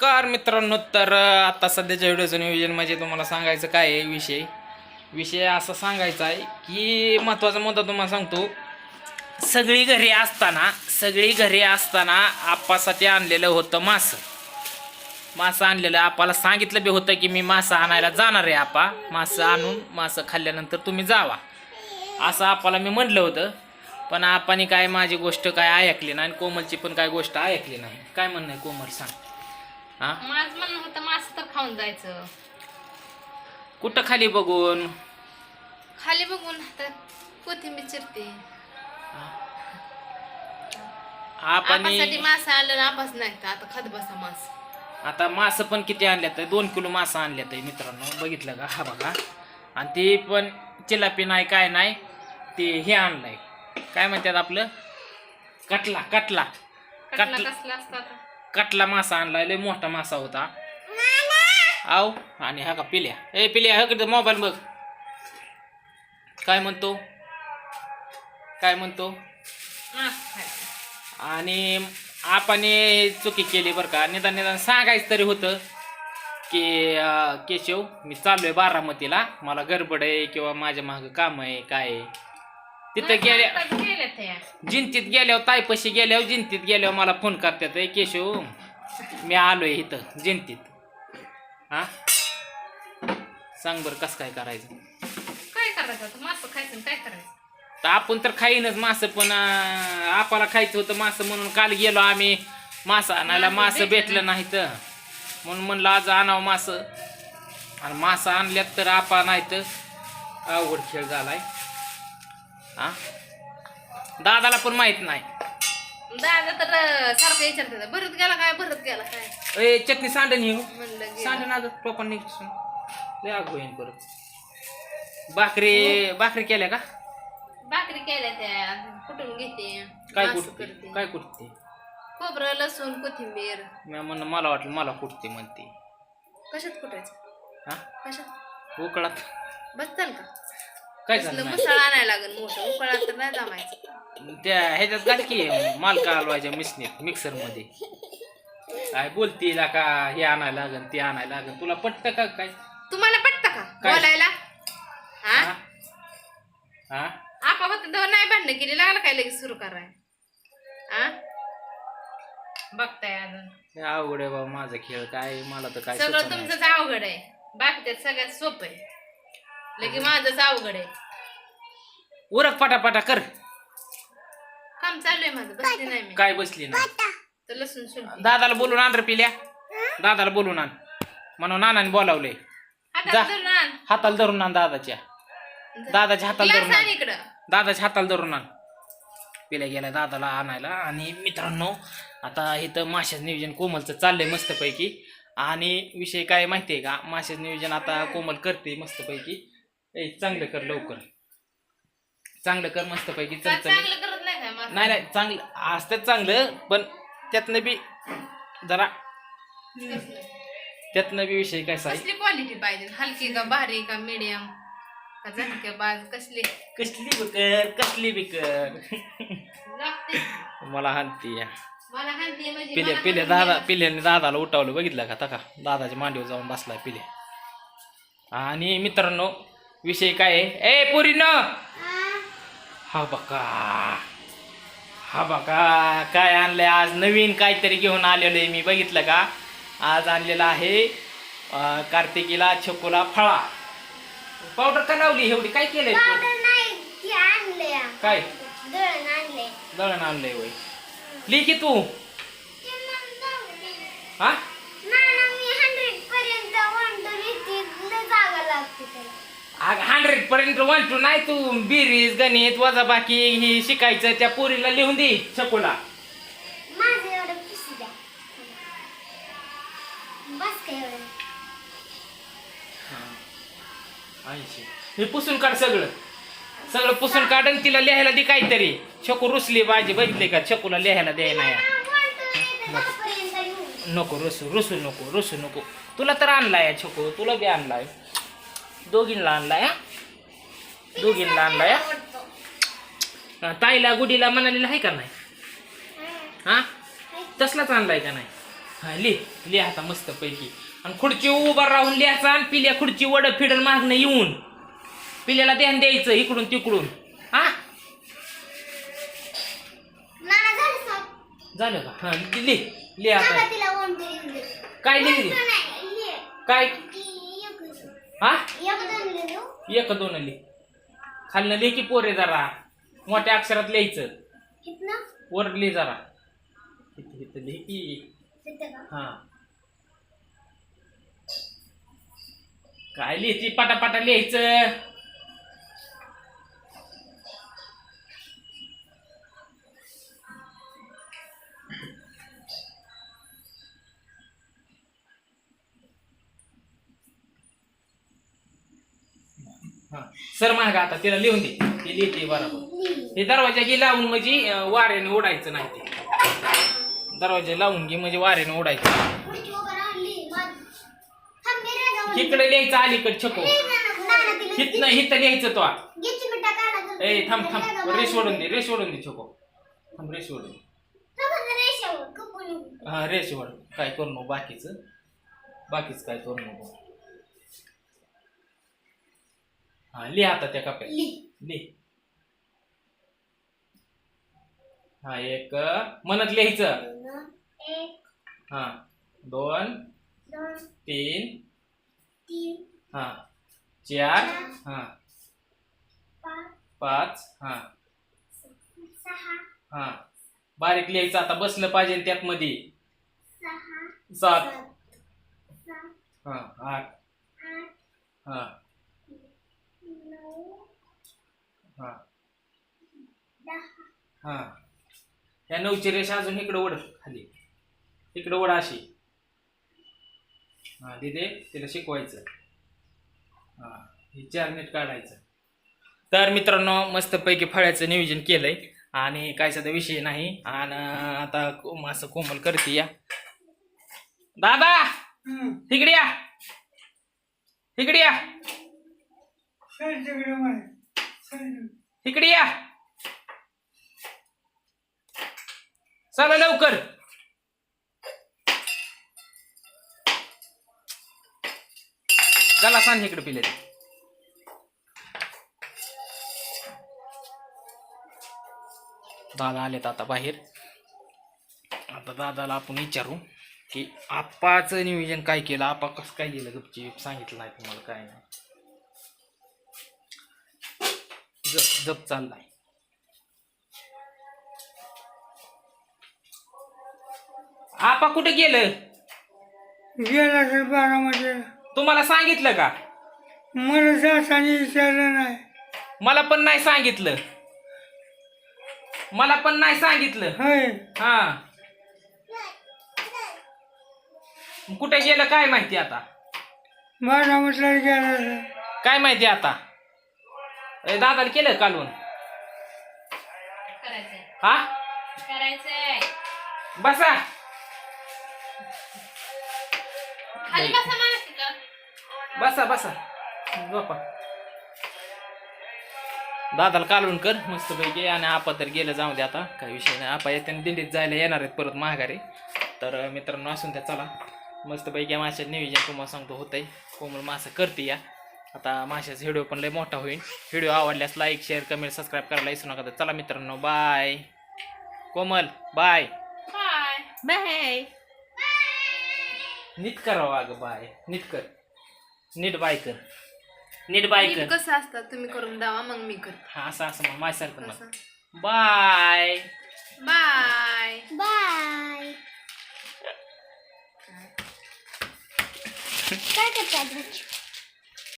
नमस्कार मित्रांनो तर आता सध्याच्या व्हिडिओचं नियोजन म्हणजे तुम्हाला सांगायचं काय आहे विषय? विषय असा सांगायचा आहे की महत्त्वाचा मुद्दा तुम्हाला सांगतो. सगळी घरी असताना सगळी घरी असताना आप्पासाठी आणलेलं होतं मासं. मासं आणलेलं आपाला सांगितलं बी होतं की मी मासं आणायला जाणार आहे आपा मासं आणून मासं खाल्ल्यानंतर तुम्ही जावा. असं आपाला मी म्हणलं होतं. पण आपाने काय माझी गोष्ट काय ऐकली नाही आणि कोमलची पण काय गोष्ट ऐकली नाही. काय म्हणणं आहे? कोमल सांग. हा? माझं म्हणणं होतं मास तर खाऊन जायचं. कुठं खाली बघून? खाली बघून तर कोथिंबीर चिरते. आपासाठी आपण मास आणलं ना आपास नाही तर आता खात बसा मास. आता मासं पण किती आणल्यात दोन किलो मासं आणल्यात मित्रांनो. बघितलं का? हा बघा. आणि ते पण चिलापी नाही काय नाही ते हे आणलंय. काय म्हणतात आपलं? कटला कटला. कटला कटला. कसला असतो आता? कटला मासा आणलाय लय मोठा मासा होता. आव आणि हा का पिल्या. ए पिल्या हा मोबाईल बघ. काय म्हणतो? काय म्हणतो? आणि आपण चुकी केली बरं का. निदान निदान सांगायचं तरी होतं की केशव मी चाललोय बारामतीला. मला गडबड आहे किंवा माझ्या मागं काम आहे काय आहे. तिथं गेल्या आताच गेल्या त्या जिंतीत गेल्यावर तायपशी गेल्यावर जिंतीत गेल्यावर मला फोन करतात "ए, केशव मी आलोय इथं जिंतीत. हा? सांग बरं कसं काय करायचं? काय करायचं? आता मास खायचं आणि काय करायचं? तर आपण तर खाईनच मासं पण अं, आपाला खायचं होतं मासं म्हणून काल गेलो आम्ही. मासं आणायला मासं मासं भेटलं भेटलं नाही. तर म्हणून म्हणलं आज आणावं मासं. आणि मासं आणल्यात तर आपा नाही तर अवघड खेळ झालाय. हा? दादाला पण माहीत नाही. दादा तर सारखं विचारतात भरत गेला काय भरत गेला काय? ए चटणी सांडण येऊ म्हणलं गेलं. सांडण अगं टोपण निघसून लय आग परत. भाकरी भाकरी केल्या का? भाकरी केल्या त्या कुठून घेते? काय मासं कुठते? करते. काय कुठते? खोबरं लसूण कोथिंबीर. मी म्हणलं मला वाटलं मला कुठते म्हणते. कशात कुठायचं? हा? कशात? उकळात. बसताल का? काय झालं मुसळ आणायला लागेल मोठं उकळा तर नाही जमायचं. त्या ह्याच्यात घाल की मालका हलवायच्या मिसनीत मिक्सरमध्ये काय बोलती का हे आणायला लागन ते आणायला लागन तुला पटतं का काय? तुम्हाला पटतं का? काय? बोलायला? हा? हा? हा? आपा होतं तेव्हा नाही भांडणं केली लागलं काय लगेच सुरू कराय हा? बघताय अजून. हे अवघड आहे बाबा माझा खेळ काय मला तर काय सगळं नाही. तुमचंच अवघड आहे. बाकीच्यात सगळ्यात सोपं आहे. लगे माझंच अवघड आहे. उरक पटापटा कर. काम चालू आहे माझं बसले नाही मी. काय बसली ना तर लसूण सुलटी दादाला बोलून आण रे पिल्या. दादाला बोलून आण. म्हणून नानाने बोलावलंय. हातात जा. धरून आण. हाताला धरून आण दादाच्या. दादाच्या हाताला धरून आण. आण इकडं. दादाच्या हाताला धरून आण. पिल्या गेला दादाला आणायला. आणि मित्रांनो आता इथं माशाचं नियोजन कोमलचं चाललंय मस्तपैकी. आणि विषय काय माहिती आहे का? माशाचं नियोजन आता कोमल करते मस्तपैकी. ए चांगलं कर लवकर. चांगलं कर मस्तपैकी का चमचमीत चांगलं करत नाही काय नाही नाही चांगलं असतं चांगलं पण त्यातनं बी जरा त्यातनं बी विषय कसा आहे? कसली क्वालिटी पाहिजे? हलकी का भारी का मीडियम का झटके बाज? कसली? कसली बिकर कसली बिकर लागते. मला हानती या. मला हाणते म्हणजे मला हाणते. दादा पिल्याने दादाला उठावलं. बघितलं का? तका? दादाच्या मांडीवर जाऊन बसलाय पिल्या. आणि मित्रांनो विषय काय आहे? ए पुरी न हा बका हा बका काय आणलंय? आज नवीन काहीतरी घेऊन आलेलो आहे मी. बघितलं का? आज आणलेलं आहे कार्तिकीला छकुला फळा. पावडर का लावली एवढी? काय केलंय काय? दळण आणलंय. वय ली की तू. हा? हंड्रेड पर्यंत वन टू नाही तू बिरीज गणित वजा बाकी ही शिकायचं त्या पोरीला लिहून दे ऐंशी हे. पुसून काढ सगळं. सगळं पुसून काढ आणि तिला लिहायला दे काहीतरी. छकू रुसली बाजी बघितली का? छकूला लिहायला द्याय नाही. नको रुसू रुसू नको रुसू नको. तुला तर आणलाय छकू. तुला बी आणलाय. दोघींना आणलाय हा? दोघींना आणलाय हा? हा, ताईला गुडीला म्हणालेला आहे का नाही? हा? तसलाच आणलाय का नाही? हा लिह लिह आता मस्त पैकी. आणि खुर्ची उभा राहून लिहायचा आणि पिल्या खुर्ची वड फिडल मागणं येऊन. पिल्याला ध्यान द्यायचं इकडून तिकडून. हा? झालं का? हा लिह लिह आता. काय लिह नाही, लिह. काय. हा? एक दोन लिह? खालनं लिह. की पोरे जरा. मोठ्या अक्षरात लिहायचं? वर लिह जरा. इथं लिह की? हा. काय लिहायची? पाटापाटा लिहायचं. हा. सर मागा आता तिला लिहून दे. ती लिहिते बरोबर. हे दरवाजा घे लावून म्हणजे अं, वाऱ्याने उडायचं नाही ते. दरवाजा लावून घे म्हणजे वाऱ्याने उडायचं खुर्ची इकडे लिहायचं अलीकडे छको. लिह हिथनं हिथं लिहायचं तो. गिच्ची ए थांब थांब. रेस ओढून दे रेस ओढून दे छको. थांब रेस ओढून दे. हा रेस ओढ. काय करू नको बाकीचं. बाकीच काय करू नको. हा लिहा आता त्या कप्यात लिह. लिह हा एक म्हणत लिहायचं. दोन, एक, हा दोन दोन, तीन तीन, हा चार हा पाच, पाच हा सहा, हा. बारीक लिहायचं आता बसलं पाहिजे त्यात मध्ये सहा, सात. सात, हा आठ आठ, हा. हा. हा. या नऊची रेषा अजून इकडं ओढ खाली. इकडं ओढ अशी. हा तिथे तिला शिकवायचं. हा हे चार नीट काढायचं. तर मित्रांनो मस्तपैकी फळ्याचं नियोजन केलंय. आणि काय सध्या विषय नाही. आणि आता असं कोमल करते या. दादा! तिकडे या. तिकडे या इकडे या. चला लवकर. झाला सांग इकडे पिले दादा आलेत आता बाहेर. आता दादाला आपण विचारू की आप्पाचं नियोजन काय केलं? आपा कसं काय गेलं गपची सांगितलं नाही तुम्हाला काय नाही. जप जप चाललाय. आपा कुठे गेलं? गेला तर बारामध्ये तुम्हाला सांगितलं का? मला जाताना विचारलं नाही. मला पण नाही सांगितलं. मला पण नाही सांगितलं. होय. हा. कुठे गेलं काय माहिती आता? बारामतीला गेला काय माहिती आता? ए, दादाला केलं कालवून. करायचंय. हा? करायचंय. बसा. खाली बसा मला तिथं. बसा बसा. झोपा. दादाला कालवून कर मस्त पैकी आणि आपा तर गेलं जाऊ दे आता. काही विषय नाही. आपा येत्या दिंडीत जायला येणार आहेत परत महागारी तर मित्रांनो असून त्या चला. मस्त पैकी माशाचं नियोजन तुम्हाला सांगतो होतंय. कोमल मासा करते या. आता माशाचा व्हिडिओ पण लय मोठा होईल. व्हिडिओ आवडल्यास लाईक शेअर कमेंट सबस्क्राईब करायला विसरू नका. तर चला मित्रांनो bye Komal bye bye bye नीट करावं अगं बाय नीट कर. नीट बाय कर. नीट बाय कर. कसं असतं? तुम्ही करून द्यावा मग मी करते. हा असं असं मग माझ्यासारखं मग. बाय बाय बाय काय करतात